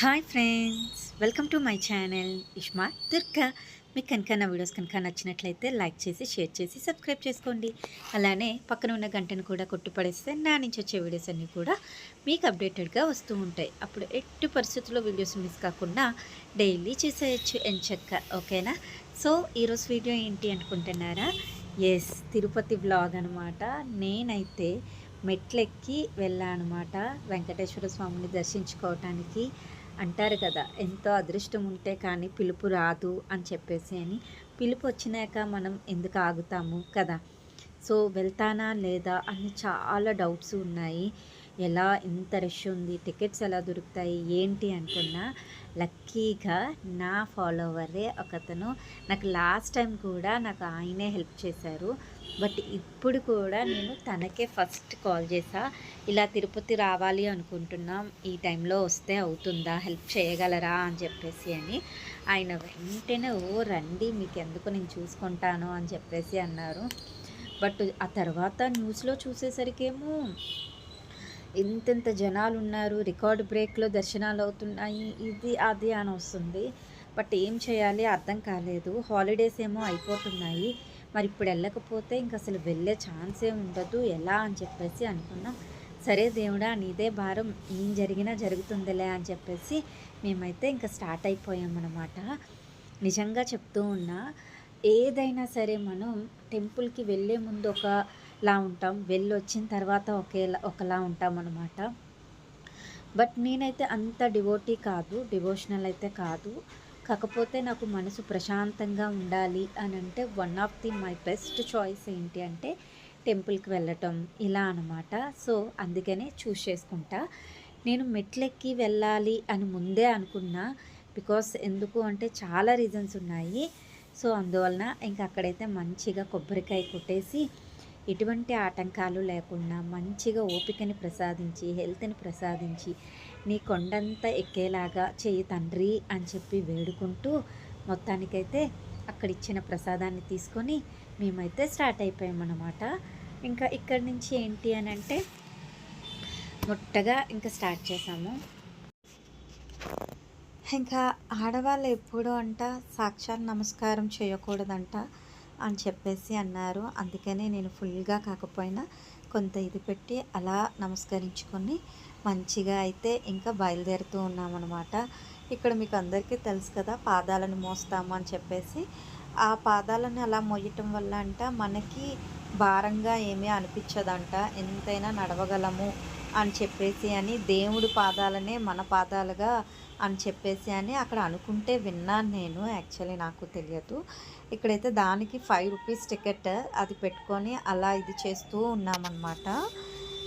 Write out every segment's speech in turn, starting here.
Hi friends welcome to my channel Ishma Durga. మీకు కనుక నా వీడియోస్ కనుక నచ్చినట్లయితే లైక్ చేసి షేర్ చేసి సబ్స్క్రైబ్ చేసుకోండి. అలానే పక్కన ఉన్న గంటను కూడా కొట్టుపడేస్తే నా నుంచి వచ్చే వీడియోస్ అన్నీ కూడా మీకు అప్డేటెడ్గా వస్తూ ఉంటాయి. అప్పుడు ఎట్టి పరిస్థితుల్లో వీడియోస్ మిస్ కాకుండా డైలీ చేసేయచ్చు ఎంచక్క ఓకేనా? సో ఈరోజు వీడియో ఏంటి అనుకుంటున్నారా? ఎస్ తిరుపతి వ్లాగ్ అనమాట నేనైతే మెట్లెక్కి వెళ్ళాను అనమాట వెంకటేశ్వర స్వామిని దర్శించుకోవటానికి అంటారు కదా ఎంతో అదృష్టం ఉంటే కానీ పిలుపు రాదు అని చెప్పేసి అని. పిలుపు వచ్చినాక మనం ఎందుకు ఆగుతాము కదా? సో వెళ్తానా లేదా? అని చాలా డౌట్స్ ఉన్నాయి. ఎలా ఇంత రష్ ఉంది టికెట్స్ ఎలా దొరుకుతాయి ఏంటి అనుకున్నా లక్కీగా నా ఫాలోవరే ఒకతను నాకు లాస్ట్ టైం కూడా నాకు ఆయనే హెల్ప్ చేశారు. బట్ ఇప్పుడు కూడా నేను తనకే ఫస్ట్ కాల్ చేసా. ఇలా తిరుపతి రావాలి అనుకుంటున్నాం ఈ టైంలో వస్తే అవుతుందా హెల్ప్ చేయగలరా అని చెప్పేసి అని ఆయన వెంటనే ఓ రండి మీకు ఎందుకు నేను చూసుకుంటాను అని చెప్పేసి అన్నారు. బట్ ఆ తర్వాత న్యూస్లో చూసేసరికేమో ఎంతెంత జనాలు ఉన్నారు రికార్డ్ బ్రేక్లో దర్శనాలు అవుతున్నాయి ఇది అది అని వస్తుంది. బట్ ఏం చేయాలి అర్థం కాలేదు. హాలిడేస్ ఏమో అయిపోతున్నాయి. మరి ఇప్పుడు వెళ్ళకపోతే ఇంక అసలు వెళ్ళే ఛాన్సే ఉండదు. ఎలా అని చెప్పేసి అనుకున్నాం. సరే దేవుడా నీదే భారం. ఏం జరిగినా జరుగుతుందిలే అని చెప్పేసి మేమైతే ఇంకా స్టార్ట్ అయిపోయామన్నమాట నిజంగా చెప్తూ ఉన్నా ఏదైనా సరే మనం టెంపుల్కి వెళ్ళే ముందు ఒక లా ఉంటాం. వెళ్ళి వచ్చిన తర్వాత ఒకేలా ఒకలా ఉంటాం అనమాట బట్ నేనైతే అంత డివోటీ కాదు డివోషనల్ అయితే కాదు. కాకపోతే నాకు మనసు ప్రశాంతంగా ఉండాలి అని అంటే one of the my best choice ఏంటి అంటే టెంపుల్కి వెళ్ళటం ఇలా అనమాట సో అందుకనే చూస్ చేసుకుంటా. నేను మెట్లెక్కి వెళ్ళాలి అని ముందే అనుకున్నా. బికాస్ ఎందుకు అంటే చాలా రీజన్స్ ఉన్నాయి. సో అందువలన ఇంకా అక్కడైతే మంచిగా కొబ్బరికాయ కొట్టేసి ఎటువంటి ఆటంకాలు లేకుండా మంచిగా ఓపికని ప్రసాదించి హెల్త్ని ప్రసాదించి నీ కొండంతా ఎక్కేలాగా చేయి తండ్రి అని చెప్పి వేడుకుంటూ మొత్తానికైతే అక్కడ ఇచ్చిన ప్రసాదాన్ని తీసుకొని మేమైతే స్టార్ట్ అయిపోయామన్నమాట. ఇంకా ఇక్కడి నుంచి ఏంటి అని అంటే మొట్టగా ఇంకా స్టార్ట్ చేసాము. ఇంకా ఆడవాళ్ళు ఎప్పుడు అంట సాక్షాత్ నమస్కారం చేయకూడదంట. అని చెప్పేసి అన్నారు. అందుకనే నేను ఫుల్గా కాకపోయినా కొంత ఇది పెట్టి అలా నమస్కరించుకొని మంచిగా అయితే ఇంకా బయలుదేరుతూ ఉన్నామన్నమాట. ఇక్కడ మీకు అందరికీ తెలుసు కదా పాదాలను మోస్తాము అని చెప్పేసి. ఆ పాదాలను అలా మోయటం వల్ల అంట మనకి భారంగా ఏమీ అనిపించదంట. ఎంతైనా నడవగలము అని చెప్పేసి అని దేవుడి పాదాలనే మన పాదాలుగా అని చెప్పేసి అని అక్కడ అనుకుంటే విన్నాను నేను యాక్చువల్లీ నాకు తెలియదు. ఇక్కడైతే దానికి ఫైవ్ రూపీస్ టికెట్ అది పెట్టుకొని అలా ఇది చేస్తూ ఉన్నామన్నమాట.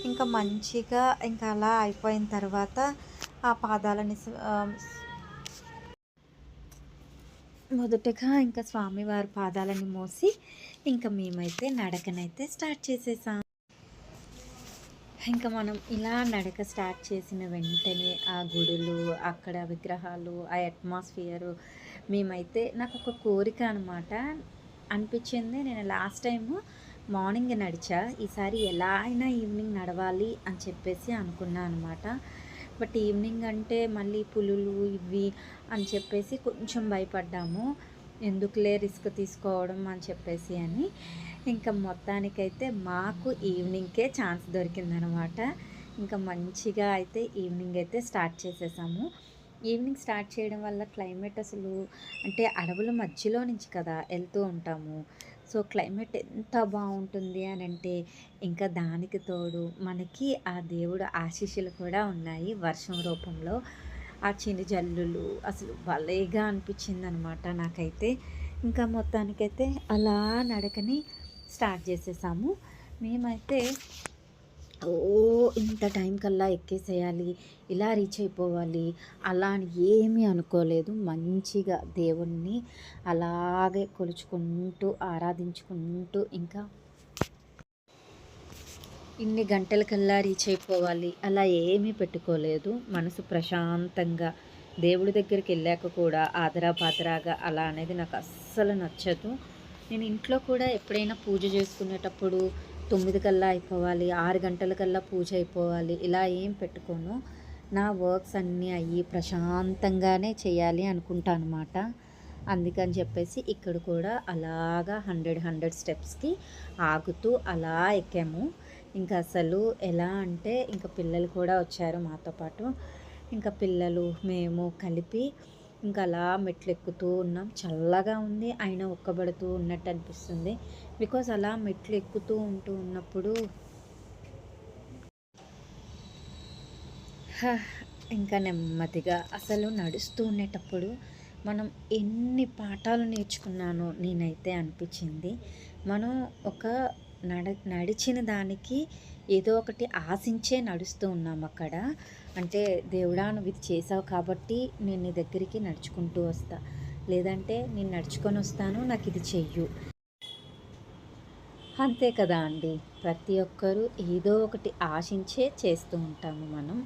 ఇంకా మంచిగా ఇంకా అలా అయిపోయిన తర్వాత ఆ పాదాలని మొదటగా ఇంకా స్వామివారి పాదాలని మోసి ఇంకా మేమైతే నడకనైతే స్టార్ట్ చేసేసాం. ఇంకా మనం ఇలా నడక స్టార్ట్ చేసిన వెంటనే ఆ గుడులు అక్కడ విగ్రహాలు ఆ అట్మాస్ఫియరు మేమైతే నాకు ఒక కోరిక అనమాట అనిపించింది. నేను లాస్ట్ టైము మార్నింగ్ నడిచా. ఈసారి ఎలా అయినా ఈవినింగ్ నడవాలి అని చెప్పేసి అనుకున్నా అనమాట బట్ ఈవినింగ్ అంటే మళ్ళీ పులులు ఇవి అని చెప్పేసి కొంచెం భయపడ్డాము. ఎందుకులే రిస్క్ తీసుకోవడం అని చెప్పేసి అని. ఇంకా మొత్తానికైతే మాకు ఈవినింగ్కే ఛాన్స్ దొరికిందనమాట. ఇంకా మంచిగా అయితే ఈవినింగ్ అయితే స్టార్ట్ చేసేసాము. ఈవినింగ్ స్టార్ట్ చేయడం వల్ల క్లైమేట్ అసలు అంటే అడవుల మధ్యలో నుంచి కదా వెళ్తూ ఉంటాము. సో క్లైమేట్ ఎంత బాగుంటుంది అని అంటే ఇంకా దానికి తోడు మనకి ఆ దేవుడు ఆశీస్సులు కూడా ఉన్నాయి వర్షం రూపంలో. ఆ చిన్న జల్లులు అసలు భలేగా అనిపించింది అనమాట నాకైతే. ఇంకా మొత్తానికైతే అలా నడకని స్టార్ట్ చేసేసాము. మేమైతే ఓ ఇంత టైం కల్లా ఎక్కేసేయాలి ఇలా రీచ్ అయిపోవాలి అలా అని ఏమీ అనుకోలేదు. మంచిగా దేవుణ్ణి అలాగే కొలుచుకుంటూ ఆరాధించుకుంటూ ఇంకా ఇన్ని గంటలకల్లా రీచ్ అయిపోవాలి. అలా ఏమీ పెట్టుకోలేదు. మనసు ప్రశాంతంగా దేవుడి దగ్గరికి వెళ్ళాక కూడా ఆదరా పాదరాగా అలా అనేది నాకు అస్సలు నచ్చదు. నేను ఇంట్లో కూడా ఎప్పుడైనా పూజ చేసుకునేటప్పుడు తొమ్మిది కల్లా అయిపోవాలి ఆరు గంటల కల్లా పూజ అయిపోవాలి ఇలా ఏం పెట్టుకోను. నా వర్క్స్ అన్నీ అయ్యి ప్రశాంతంగానే చేయాలి అనుకుంటా అనమాట అందుకని చెప్పేసి ఇక్కడ కూడా అలాగా హండ్రెడ్ హండ్రెడ్ స్టెప్స్కి ఆగుతూ అలా ఎక్కాము. ఇంకా అసలు ఎలా అంటే ఇంకా పిల్లలు కూడా వచ్చారు మాతో పాటు. ఇంకా పిల్లలు మేము కలిపి ఇంకా అలా మెట్లు ఎక్కుతూ ఉన్నాం. చల్లగా ఉంది అయినా ఒక్కబడుతూ ఉన్నట్టు అనిపిస్తుంది. బికాజ్ అలా మెట్లు ఎక్కుతూ ఉంటూ ఉన్నప్పుడు హ, ఇంకా నెమ్మదిగా అసలు నడుస్తూ ఉండేటప్పుడు మనం ఎన్ని పాఠాలు నేర్చుకున్నానో నేనైతే అనిపించింది. మనం ఒక నడ నడిచిన దానికి ఏదో ఒకటి ఆశించే నడుస్తూ ఉన్నాం అక్కడ. అంటే దేవుడా నువ్వు ఇది చేసావు కాబట్టి నేను నీ దగ్గరికి నడుచుకుంటూ వస్తా. లేదంటే నేను నడుచుకొని వస్తాను నాకు ఇది చెయ్యు. అంతే కదా అండి. ప్రతి ఒక్కరూ ఏదో ఒకటి ఆశించే చేస్తూ ఉంటాము మనం.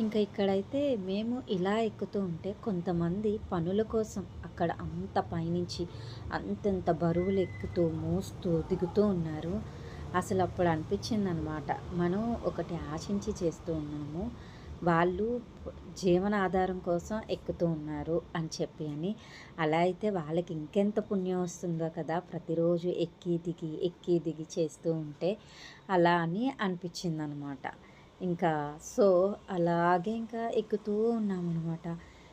ఇంకా ఇక్కడైతే మేము ఇలా ఎక్కుతూ ఉంటే కొంతమంది పనుల కోసం అక్కడ అంత పైనుంచి అంతంత బరువులు ఎక్కుతూ మోస్తూ దిగుతూ ఉన్నారు. అసలు అప్పుడు అనిపించింది అనమాట మనం ఒకటి ఆశించి చేస్తూ ఉన్నాము. వాళ్ళు జీవనాధారం కోసం ఎక్కుతూ ఉన్నారు అని చెప్పి అని. అలా అయితే వాళ్ళకి ఇంకెంత పుణ్యం వస్తుందో కదా ప్రతిరోజు ఎక్కి దిగి ఎక్కి దిగి చేస్తూ ఉంటే అలా అని అనిపించింది అనమాట ఇంకా సో అలాగే ఇంకా ఎక్కుతూ ఉన్నామన్నమాట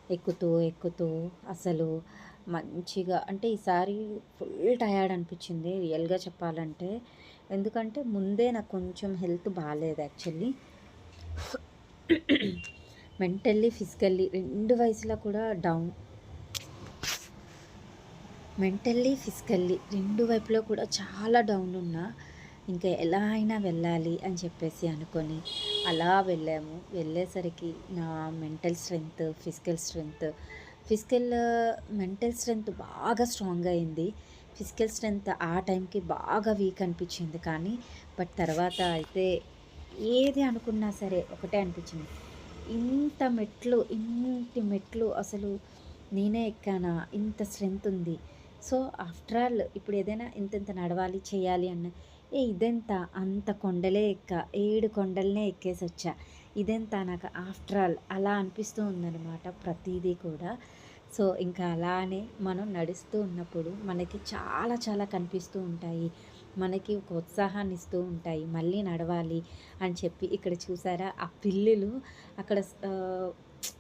ఎక్కుతూ ఎక్కుతూ అసలు మంచిగా అంటే ఈసారి ఫుల్ టయర్డ్ అనిపించింది. రియల్గా చెప్పాలంటే ఎందుకంటే ముందే నాకు కొంచెం హెల్త్ బాగాలేదు యాక్చువల్లీ. మెంటల్లీ ఫిజికల్లీ రెండు వయసులో కూడా డౌన్. మెంటల్లీ ఫిజికల్లీ రెండు వైపులో కూడా చాలా డౌన్ ఉన్నా ఇంకా ఎలా అయినా వెళ్ళాలి అని చెప్పేసి అనుకొని అలా వెళ్ళాము. వెళ్ళేసరికి నా mental strength physical strength physical mental strength బాగా స్ట్రాంగ్ అయింది. ఫిజికల్ స్ట్రెంగ్త్ ఆ టైంకి బాగా వీక్ అనిపించింది కానీ బట్ తర్వాత అయితే ఏది అనుకున్నా సరే ఒకటే అనిపించింది. ఇంత మెట్లు ఇంటి మెట్లు అసలు నేనే ఎక్కానా? ఇంత స్ట్రెంగ్త్ ఉంది. సో ఆఫ్టర్ ఆల్ ఇప్పుడు ఏదైనా ఇంత నడవాలి చేయాలి అన్న ఏ ఇదెంత? అంత కొండలే ఎక్క ఏడు కొండలనే ఎక్కేసి వచ్చా. ఇదెంత? నాకు ఆఫ్టర్ ఆల్ అలా అనిపిస్తూ ఉందన్నమాట ప్రతిదీ కూడా. సో ఇంకా అలానే మనం నడుస్తూ ఉన్నప్పుడు మనకి చాలా చాలా కనిపిస్తూ ఉంటాయి. మనకి ఒక ఉత్సాహాన్ని ఇస్తూ ఉంటాయి. మళ్ళీ నడవాలి అని చెప్పి ఇక్కడ చూసారా? ఆ పిల్లులు అక్కడ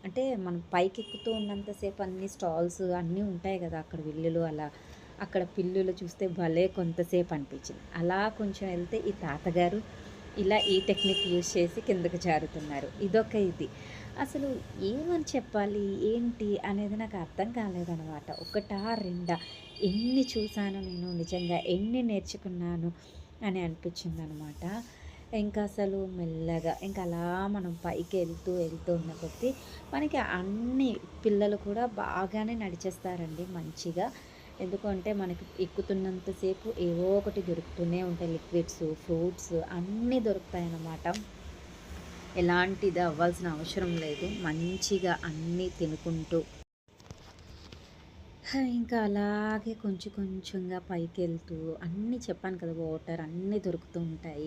అంటే మనం పైకి ఎక్కుతూ ఉన్నంతసేపు అన్ని స్టాల్స్ అన్నీ ఉంటాయి కదా అక్కడ విల్లులు అలా. అక్కడ పిల్లులు చూస్తే భలే కొంతసేపు అనిపించింది. అలా కొంచెం వెళ్తే ఈ తాతగారు ఇలా ఈ టెక్నిక్ యూజ్ చేసి కిందకు జారుతున్నారు. ఇదొక ఇది. అసలు ఏమని చెప్పాలి? ఏంటి? అనేది నాకు అర్థం కాలేదనమాట ఒకటా రెండా? ఎన్ని చూశాను నేను నిజంగా? ఎన్ని నేర్చుకున్నాను? అని అనిపించింది అనమాట ఇంకా అసలు మెల్లగా ఇంకా అలా మనం పైకి వెళ్తూ వెళ్తూ ఉన్న కొద్దీ మనకి అన్ని పిల్లలు కూడా బాగానే నడిచేస్తారండి మంచిగా. ఎందుకంటే మనకి ఎక్కుతున్నంతసేపు ఏవో ఒకటి దొరుకుతూనే ఉంటాయి. లిక్విడ్స్ ఫ్రూట్స్ అన్నీ దొరుకుతాయి అన్నమాట ఎలాంటిది అవ్వాల్సిన అవసరం లేదు. మంచిగా అన్నీ తినుకుంటూ. ఇంకా అలాగే కొంచెం కొంచెంగా పైకి వెళ్తూ అన్నీ చెప్పాను కదా వాటర్ అన్నీ దొరుకుతూ ఉంటాయి.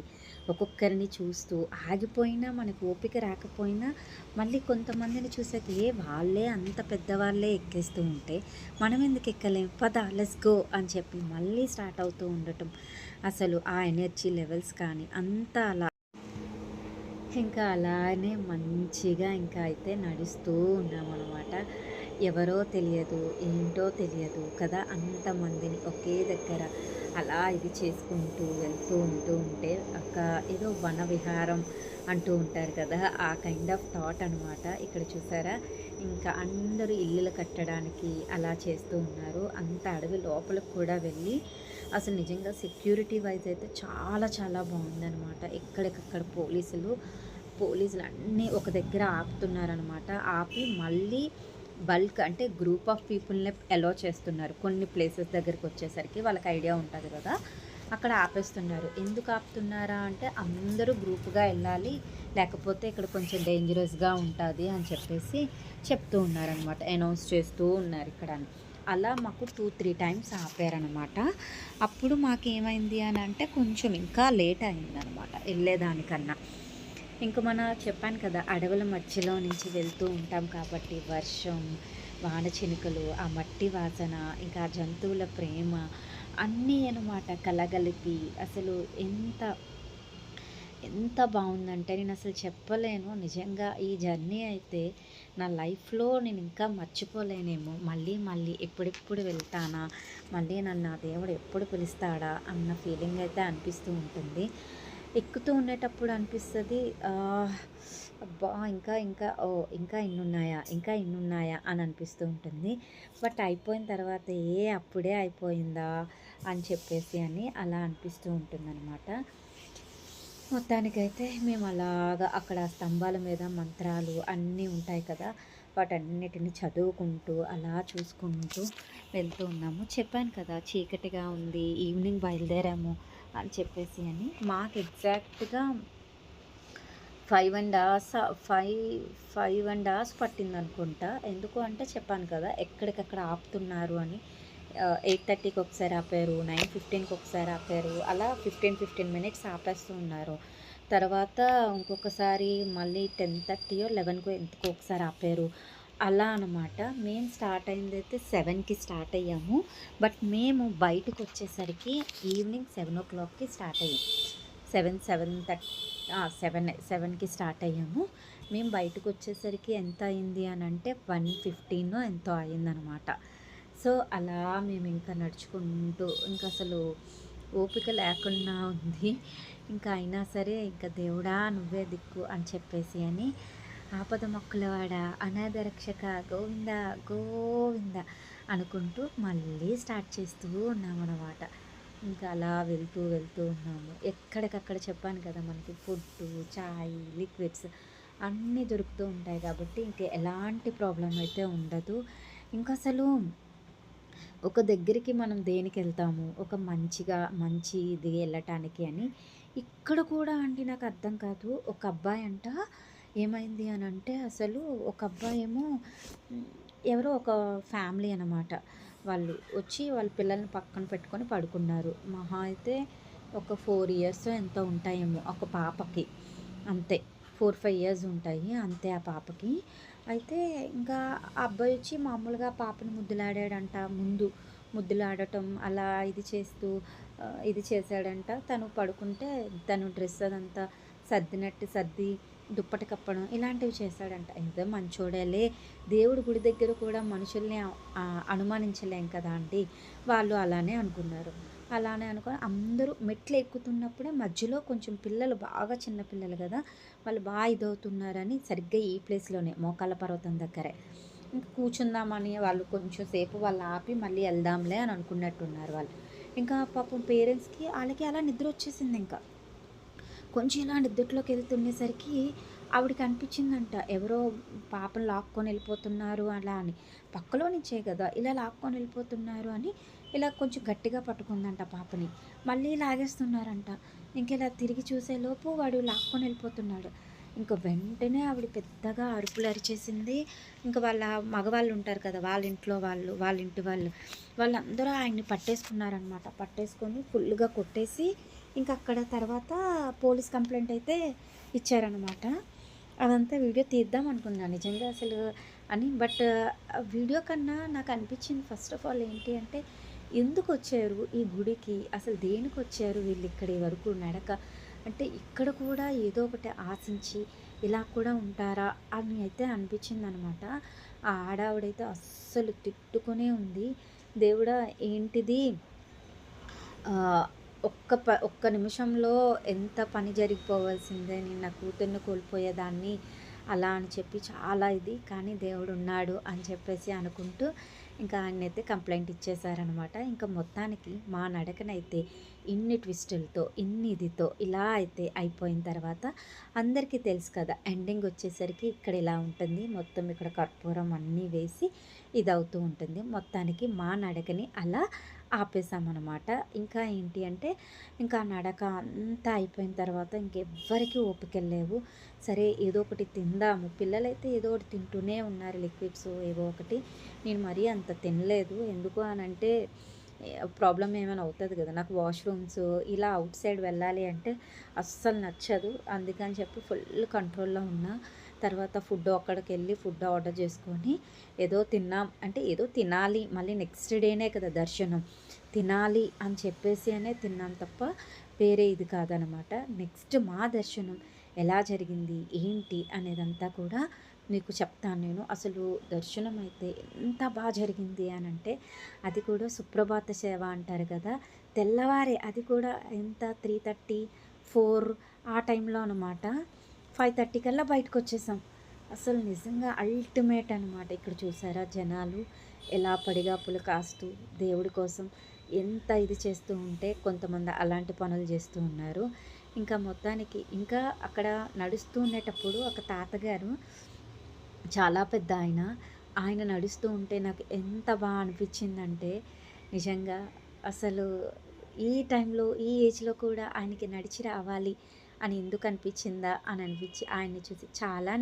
ఒక్కొక్కరిని చూస్తూ ఆగిపోయినా మనకు ఓపిక రాకపోయినా మళ్ళీ కొంతమందిని చూసాక ఏ వాళ్ళే అంత పెద్దవాళ్ళే ఎక్కేస్తూ ఉంటే మనం ఎందుకు ఎక్కలేం? పద లెస్ గో అని చెప్పి మళ్ళీ స్టార్ట్ అవుతూ ఉండటం. అసలు ఆ ఎనర్జీ లెవెల్స్ కానీ అంతా అలా ఇంకా అలానే మంచిగా ఇంకా అయితే నడుస్తూ ఉన్నామన్నమాట. ఎవరో తెలియదు ఏంటో తెలియదు కదా అంతమందిని ఒకే దగ్గర అలా ఇది చేసుకుంటూ వెళ్తూ ఉంటూ ఉంటే ఒక ఏదో వన విహారం అంటూ ఉంటారు కదా ఆ కైండ్ ఆఫ్ థాట్ అనమాట ఇక్కడ చూసారా? ఇంకా అందరూ ఇల్లులు కట్టడానికి అలా చేస్తూ ఉన్నారు. అంత అడవి లోపలికి కూడా వెళ్ళి అసలు నిజంగా సెక్యూరిటీ వైజ్ అయితే చాలా చాలా బాగుందన్నమాట. ఎక్కడికక్కడ పోలీసులు పోలీసులు అన్నీ ఒక దగ్గర ఆపుతున్నారనమాట ఆపి మళ్ళీ బల్క్ అంటే గ్రూప్ ఆఫ్ పీపుల్ని అలో చేస్తున్నారు. కొన్ని ప్లేసెస్ దగ్గరికి వచ్చేసరికి వాళ్ళకి ఐడియా ఉంటుంది కదా. అక్కడ ఆపేస్తున్నారు. ఎందుకు ఆపుతున్నారా అంటే అందరూ గ్రూప్గా వెళ్ళాలి లేకపోతే ఇక్కడ కొంచెం డేంజరస్గా ఉంటుంది అని చెప్పేసి చెప్తూ ఉన్నారనమాట అనౌన్స్ చేస్తూ ఉన్నారు ఇక్కడ అని. అలా మాకు టూ త్రీ టైమ్స్ ఆపారనమాట అప్పుడు మాకేమైంది అని అంటే కొంచెం ఇంకా లేట్ అయిందనమాట వెళ్ళేదానికన్నా. ఇంక మన చెప్పాను కదా అడవుల మధ్యలో నుంచి వెళ్తూ ఉంటాం కాబట్టి వర్షం వాన చినుకలు ఆ మట్టి వాసన ఇంకా ఆ జంతువుల ప్రేమ అన్నీ అనమాట కలగలిపి అసలు ఎంత ఎంత బాగుందంటే నేను అసలు చెప్పలేను. నిజంగా ఈ జర్నీ అయితే నా లైఫ్లో నేను ఇంకా మర్చిపోలేనేమో. మళ్ళీ మళ్ళీ ఎప్పుడెప్పుడు వెళ్తానా? మళ్ళీ నన్ను నా దేవుడు ఎప్పుడు పిలుస్తాడా? అన్న ఫీలింగ్ అయితే అనిపిస్తూ ఉంటుంది. ఎక్కుతూ ఉండేటప్పుడు అనిపిస్తుంది అబ్బా ఇంకా ఇంకా ఓ ఇంకా ఇన్నున్నాయా? ఇంకా ఇన్నున్నాయా? అని అనిపిస్తూ ఉంటుంది. బట్ అయిపోయిన తర్వాత ఏ అప్పుడే అయిపోయిందా? అని చెప్పేసి అని అలా అనిపిస్తూ ఉంటుందన్నమాట. మొత్తానికైతే మేము అలాగా అక్కడ స్తంభాల మీద మంత్రాలు అన్నీ ఉంటాయి కదా వాటన్నిటిని చదువుకుంటూ అలా చూసుకుంటూ వెళ్తూ ఉన్నాము. చెప్పాను కదా చీకటిగా ఉంది ఈవినింగ్ బయలుదేరాము అని చెప్పేసి అని. మాకు ఎగ్జాక్ట్గా five and hours five five and hours పట్టింది అనుకుంటా ఎందుకు అంటే చెప్పాను కదా ఎక్కడికక్కడ ఆపుతున్నారు అని. ఎయిట్ థర్టీకి ఒకసారి ఆపారు నైన్ ఫిఫ్టీన్కి ఒకసారి ఆపారు అలా ఫిఫ్టీన్ ఫిఫ్టీన్ మినిట్స్ ఆపేస్తూ ఉన్నారు. తర్వాత ఇంకొకసారి మళ్ళీ టెన్ థర్టీయో లెవెన్కో ఎంతకో ఒకసారి ఆపారు. అలా అనమాట మేము స్టార్ట్ అయింది అయితే సెవెన్కి స్టార్ట్ అయ్యాము. బట్ మేము బయటకు వచ్చేసరికి ఈవినింగ్ సెవెన్ ఓ క్లాక్కి స్టార్ట్ అయ్యాం. సెవెన్ సెవెన్ థర్టీ సెవెన్ సెవెన్కి స్టార్ట్ అయ్యాము. మేము బయటకు వచ్చేసరికి ఎంత అయింది అని అంటే వన్ ఫిఫ్టీన్ ఎంతో అయిందనమాట సో అలా మేము ఇంకా నడుచుకుంటూ ఇంకా అసలు ఓపిక లేకుండా ఉంది. ఇంకా అయినా సరే ఇంకా దేవుడా నువ్వే దిక్కు అని చెప్పేసి అని ఆపద మొక్కలవాడ అనాథ రక్షక గోవింద గోవింద అనుకుంటూ మళ్ళీ స్టార్ట్ చేస్తూ ఉన్నాం అన్నమాట. ఇంకా అలా వెళ్తూ వెళ్తూ ఉన్నాము. ఎక్కడికక్కడ చెప్పాను కదా మనకి ఫుడ్ చాయ్ లిక్విడ్స్ అన్నీ దొరుకుతూ ఉంటాయి కాబట్టి ఇంకా ఎలాంటి ప్రాబ్లం అయితే ఉండదు. ఇంకా అసలు ఒక దగ్గరికి మనం దేనికి వెళ్తాము ఒక మంచిగా మంచి ఇది వెళ్ళటానికి అని. ఇక్కడ కూడా అంటే నాకు అర్థం కాదు. ఒక అబ్బాయి అంట ఏమైంది అని అంటే అసలు ఒక అబ్బాయి ఏమో ఎవరో ఒక ఫ్యామిలీ అనమాట వాళ్ళు వచ్చి వాళ్ళ పిల్లల్ని పక్కన పెట్టుకొని పడుకున్నారు. మహా అయితే ఒక ఫోర్ ఇయర్స్ ఎంత ఉంటాయేమో ఒక పాపకి. అంతే. ఫోర్ ఫైవ్ ఇయర్స్ ఉంటాయి అంతే ఆ పాపకి. అయితే ఇంకా ఆ అబ్బాయి వచ్చి మామూలుగా పాపను ముద్దులాడాడంట. ముందు ముద్దులాడటం అలా ఇది చేస్తూ ఇది చేశాడంట. తను పడుకుంటే తను డ్రెస్ అదంతా సర్దినట్టు సర్ది దుప్పటి కప్పడం ఇలాంటివి చేశాడంట. ఏదో మంచోడేలే. దేవుడి గుడి దగ్గర కూడా మనుషుల్ని అనుమానించలేం కదా అండి. వాళ్ళు అలానే అనుకున్నారు. అలానే అనుకుని అందరూ మెట్లు ఎక్కుతున్నప్పుడే మధ్యలో కొంచెం పిల్లలు బాగా చిన్న పిల్లలు కదా వాళ్ళు బాగా ఇదవుతున్నారని సరిగ్గా ఈ ప్లేస్లోనే మోకాళ్ళ పర్వతం దగ్గరే. ఇంకా కూర్చుందామని వాళ్ళు కొంచెం సేపు వాళ్ళు ఆపి మళ్ళీ వెళ్దాంలే అని అనుకున్నట్టున్నారు వాళ్ళు. ఇంకా పాపం పేరెంట్స్కి వాళ్ళకి అలా నిద్ర వచ్చేసింది ఇంకా. కొంచెం ఇలా నిద్రలోకి వెళ్తుండేసరికి ఆవిడకి అనిపించిందంట ఎవరో పాపను లాక్కొని వెళ్ళిపోతున్నారు అలా అని. పక్కలో నుంచే కదా ఇలా లాక్కొని వెళ్ళిపోతున్నారు అని ఇలా కొంచెం గట్టిగా పట్టుకుందంట పాపని. మళ్ళీ లాగేస్తున్నారంట. ఇంకెలా తిరిగి చూసేలోపు వాడు లాక్కొని వెళ్ళిపోతున్నాడు. ఇంకా వెంటనే ఆవిడ పెద్దగా అరుపులు అరిచేసింది. ఇంకా వాళ్ళ మగవాళ్ళు ఉంటారు కదా వాళ్ళ ఇంట్లో వాళ్ళు వాళ్ళ ఇంటి వాళ్ళు వాళ్ళందరూ ఆయన్ని పట్టేసుకున్నారనమాట పట్టేసుకొని ఫుల్గా కొట్టేసి ఇంకా అక్కడ తర్వాత పోలీస్ కంప్లైంట్ అయితే ఇచ్చారనమాట అదంతా వీడియో తీద్దాం అనుకున్నాను నిజంగా అసలు అని. బట్ వీడియో కన్నా నాకు అనిపించింది ఫస్ట్ ఆఫ్ ఆల్ ఏంటి అంటే ఎందుకు వచ్చారు ఈ గుడికి? అసలు దేనికి వచ్చారు వీళ్ళు ఇక్కడి వరకు నడక? అంటే ఇక్కడ కూడా ఏదో ఒకటి ఆశించి ఇలా కూడా ఉంటారా అని అయితే అనిపించింది అనమాట ఆ ఆడావిడైతే అస్సలు తిట్టుకునే ఉంది. దేవుడా ఏంటిది? ఒక్క ప ఒక్క నిమిషంలో ఎంత పని జరిగిపోవాల్సిందే? నేను నా కూతుర్ని కోల్పోయేదాన్ని అలా అని చెప్పి చాలా ఇది కానీ దేవుడు ఉన్నాడు అని చెప్పేసి అనుకుంటూ ఇంకా ఆయన అయితే కంప్లైంట్ ఇచ్చేసారనమాట ఇంకా మొత్తానికి మా నడకనైతే ఇన్ని ట్విస్టులతో ఇన్ని ఇదితో ఇలా అయితే అయిపోయిన తర్వాత అందరికీ తెలుసు కదా ఎండింగ్ వచ్చేసరికి ఇక్కడ ఇలా ఉంటుంది. మొత్తం ఇక్కడ కర్పూరం అన్నీ వేసి ఇది అవుతూ ఉంటుంది. మొత్తానికి మా నడకని అలా ఆపేసామన్నమాట ఇంకా ఏంటి అంటే ఇంకా నడక అంతా అయిపోయిన తర్వాత ఇంకెవ్వరికీ ఓపిక లేవు సరే ఏదో ఒకటి తిందాము. పిల్లలైతే ఏదో ఒకటి తింటూనే ఉన్నారు లిక్విడ్స్ ఏదో ఒకటి. నేను మరీ అంత తినలేదు. ఎందుకు అని అంటే ప్రాబ్లం ఏమైనా అవుతుంది కదా. నాకు వాష్రూమ్స్ ఇలా అవుట్ సైడ్ వెళ్ళాలి అంటే అస్సలు నచ్చదు. అందుకని చెప్పి ఫుల్ కంట్రోల్లో ఉన్నా. తర్వాత ఫుడ్ అక్కడికి వెళ్ళి ఫుడ్ ఆర్డర్ చేసుకొని ఏదో తిన్నాం. అంటే ఏదో తినాలి. మళ్ళీ నెక్స్ట్ డేనే కదా దర్శనం. తినాలి అని చెప్పేసి అనే తిన్నాం తప్ప వేరే ఇది కాదనమాట. నెక్స్ట్ మా దర్శనం ఎలా జరిగింది? ఏంటి? అనేదంతా కూడా మీకు చెప్తాను నేను. అసలు దర్శనం అయితే ఎంత బాగా జరిగింది అని అంటే అది కూడా సుప్రభాత సేవ అంటారు కదా. తెల్లవారే అది కూడా ఎంత? త్రీ థర్టీ ఫోర్ ఆ టైంలో అనమాట ఫైవ్ థర్టీ కల్లా బయటకు వచ్చేసాం అసలు నిజంగా అల్టిమేట్ అనమాట ఇక్కడ చూసారా జనాలు ఎలా పడిగాపులు కాస్తూ దేవుడి కోసం ఎంత ఇది చేస్తూ ఉంటే కొంతమంది అలాంటి పనులు చేస్తూ ఉన్నారు. ఇంకా మొత్తానికి ఇంకా అక్కడ నడుస్తూ ఉండేటప్పుడు ఒక తాతగారు చాలా పెద్ద ఆయన ఆయన నడుస్తూ ఉంటే నాకు ఎంత బాగా అనిపించిందంటే నిజంగా అసలు ఈ టైంలో ఈ ఏజ్లో కూడా ఆయనకి నడిచి రావాలి అని ఎందుకు అనిపించిందా అని అనిపించి ఆయన్ని చూసి చాలా